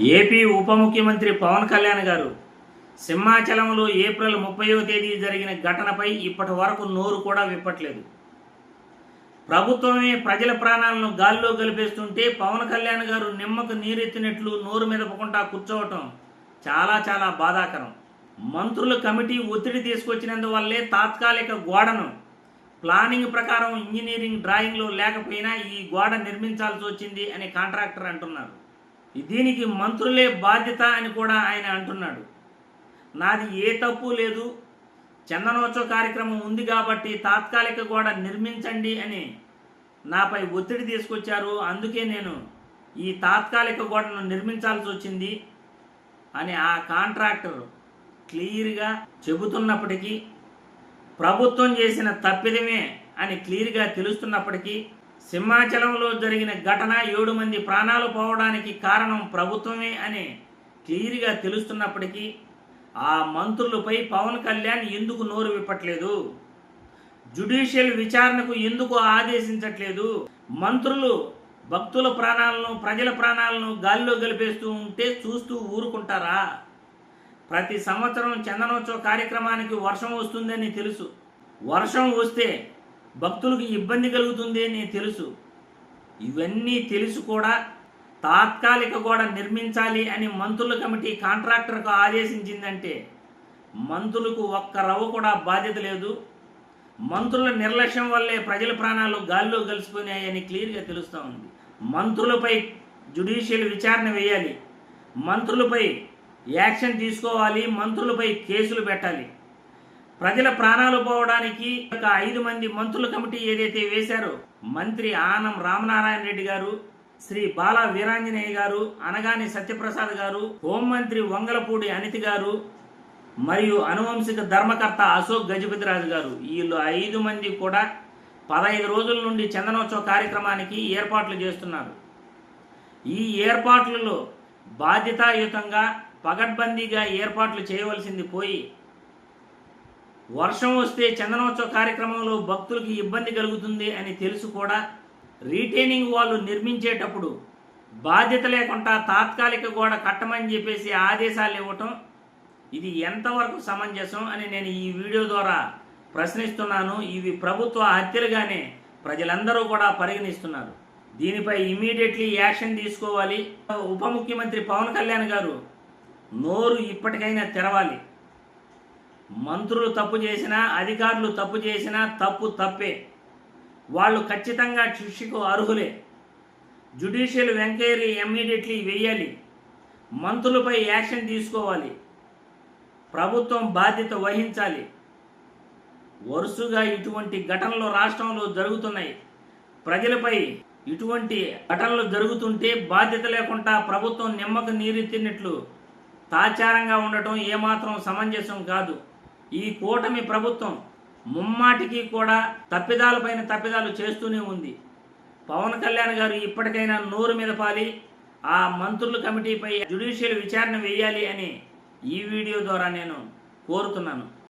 AP ఉప ముఖ్యమంత్రి పవన్ కళ్యాణ్ గారు సింహాచలంలో ఏప్రిల్ ముప్పైవ తేదీ జరిగిన ఘటనపై ఇప్పటి వరకు నోరు కూడా విప్పట్లేదు. ప్రభుత్వమే ప్రజల ప్రాణాలను గాల్లో కలిపేస్తుంటే పవన్ కళ్యాణ్ గారు నిమ్మకు నీరెత్తినట్లు నోరు మెదపకుండా కూర్చోవటం చాలా చాలా బాధాకరం. మంత్రుల కమిటీ ఒత్తిడి తీసుకొచ్చినందువల్లే తాత్కాలిక గోడను ప్లానింగ్ ప్రకారం ఇంజనీరింగ్ డ్రాయింగ్లో లేకపోయినా ఈ గోడ నిర్మించాల్సి వచ్చింది అని కాంట్రాక్టర్ అంటున్నారు. దీనికి మంత్రులే బాధ్యత అని కూడా ఆయన అంటున్నాడు. నాది ఏ తప్పు లేదు. చందనోత్సవ కార్యక్రమం ఉంది కాబట్టి తాత్కాలిక గోడ నిర్మించండి అని నాపై ఒత్తిడి తీసుకొచ్చారు. అందుకే నేను ఈ తాత్కాలిక గోడను నిర్మించాల్సి వచ్చింది అని ఆ కాంట్రాక్టర్ క్లియర్గా చెబుతున్నప్పటికీ ప్రభుత్వం చేసిన తప్పిదమే అని క్లియర్గా తెలుస్తున్నప్పటికీ సింహాచలంలో జరిగిన ఘటన ఏడు మంది ప్రాణాలు పోవడానికి కారణం ప్రభుత్వమే అని క్లియర్గా తెలుస్తున్నప్పటికీ ఆ మంత్రులపై పవన్ కళ్యాణ్ ఎందుకు నోరు విప్పట్లేదు? జుడిషియల్ విచారణకు ఎందుకు ఆదేశించట్లేదు? మంత్రులు భక్తుల ప్రాణాలను ప్రజల ప్రాణాలను గాలిలో గలిపేస్తూ ఉంటే చూస్తూ ఊరుకుంటారా? ప్రతి సంవత్సరం చందనోత్సవ కార్యక్రమానికి వర్షం వస్తుందని తెలుసు. వర్షం వస్తే భక్తులకు ఇబ్బంది కలుగుతుంది అని తెలుసు. ఇవన్నీ తెలుసు కూడా తాత్కాలిక గోడ నిర్మించాలి అని మంత్రుల కమిటీ కాంట్రాక్టర్కు ఆదేశించిందంటే మంత్రులకు ఒక్క రవ్వ కూడా బాధ్యత లేదు. మంత్రుల నిర్లక్ష్యం వల్లే ప్రజల ప్రాణాలు గాల్లో కలిసిపోయినాయని క్లియర్గా తెలుస్తూ ఉంది. మంత్రులపై జుడిషియల్ విచారణ వేయాలి. మంత్రులపై యాక్షన్ తీసుకోవాలి. మంత్రులపై కేసులు పెట్టాలి. ప్రజల ప్రాణాలు పోవడానికి ఒక ఐదు మంది మంత్రుల కమిటీ ఏదైతే వేశారో మంత్రి ఆనం రామనారాయణ రెడ్డి గారు శ్రీ బాలా వీరాంజనేయ గారు అనగాని సత్యప్రసాద్ గారు హోంమంత్రి వంగలపూడి అనితి గారు మరియు అనువంశిక ధర్మకర్త అశోక్ గజపతిరాజు గారు. వీళ్ళు ఐదు మంది కూడా పదహైదు రోజుల నుండి చందనోత్సవ కార్యక్రమానికి ఏర్పాట్లు చేస్తున్నారు. ఈ ఏర్పాట్లలో బాధ్యతాయుతంగా పగడ్బందీగా ఏర్పాట్లు చేయవలసింది పోయి వర్షం వస్తే చందనోత్సవ కార్యక్రమంలో భక్తులకి ఇబ్బంది కలుగుతుంది అని తెలుసు కూడా రీటైనింగ్ వాళ్ళు నిర్మించేటప్పుడు బాధ్యత లేకుండా తాత్కాలిక గోడ కట్టమని చెప్పేసి ఆదేశాలు ఇవ్వటం ఇది ఎంతవరకు సమంజసం అని నేను ఈ వీడియో ద్వారా ప్రశ్నిస్తున్నాను. ఇవి ప్రభుత్వ హత్యలుగానే ప్రజలందరూ కూడా పరిగణిస్తున్నారు. దీనిపై ఇమీడియట్లీ యాక్షన్ తీసుకోవాలి. ఉప ముఖ్యమంత్రి పవన్ కళ్యాణ్ గారు నోరు ఇప్పటికైనా తెరవాలి. మంత్రులు తప్పు చేసినా అధికారులు తప్పు చేసినా తప్పు తప్పే. వాళ్ళు ఖచ్చితంగా శిక్షకు అర్హులే. జుడిషియల్ ఎంక్వైరీ ఇమ్మీడియట్లీ వేయాలి. మంత్రులపై యాక్షన్ తీసుకోవాలి. ప్రభుత్వం బాధ్యత వహించాలి. వరుసగా ఇటువంటి ఘటనలు రాష్ట్రంలో జరుగుతున్నాయి. ప్రజలపై ఇటువంటి ఘటనలు జరుగుతుంటే బాధ్యత లేకుండా ప్రభుత్వం నిమ్మకు నీరెత్తినట్లు తాచారంగా ఉండటం ఏమాత్రం సమంజసం కాదు. ఈ కూటమి ప్రభుత్వం ముమ్మాటికి కూడా తప్పిదాలపైన తప్పిదాలు చేస్తూనే ఉంది. పవన్ కళ్యాణ్ గారు ఇప్పటికైనా నోరు మీద పాలి ఆ మంత్రుల కమిటీపై జ్యుడిషియల్ విచారణ వేయాలి అని ఈ వీడియో ద్వారా నేను కోరుతున్నాను.